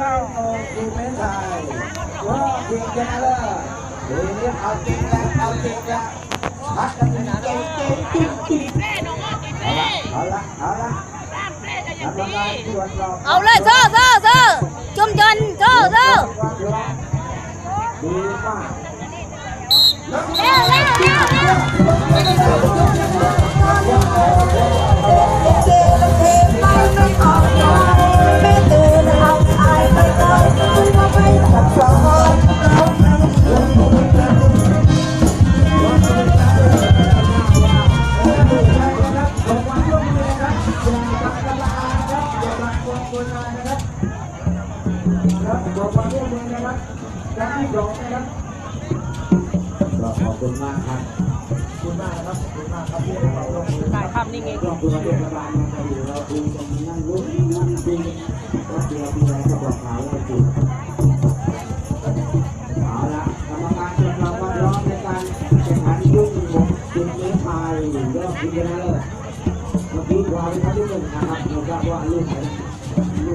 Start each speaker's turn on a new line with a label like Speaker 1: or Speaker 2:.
Speaker 1: เข้าโนกูไม่ไทยรอบเพียงชนะเลิศทีนี้เอาจริงแล้วเอาจริงแล้วพักกันจริงจริงจริงจริงจริงเอาละเอาละเอาเลยเจ้าเจ
Speaker 2: ้าเจ้าจุ่มจนเจ
Speaker 1: ้าเจ้าดีมากเร็วเร็วเร็ว ขอบคุณมากครับขอบ
Speaker 2: คุณมากครับขอบคุณมากครับที่เรา
Speaker 1: ลงมือถ่ายภาพนิ่งเองครอบครัวเทศบาลมาอยู่เราดูตรงนั่งลุ้นั่งดูรถเดียวมีอะไรก็บอกขาวเราจริงเอาละกรรมการตรวจสอบความร้อมในการแข่งขันยุ่งหกสิบเมตรพายรอบชิงชนะเลิศเมื่อกี้วางเป็นครั้งที่หนึ่งนะครับเราทราบว่าลูกไหน Oh!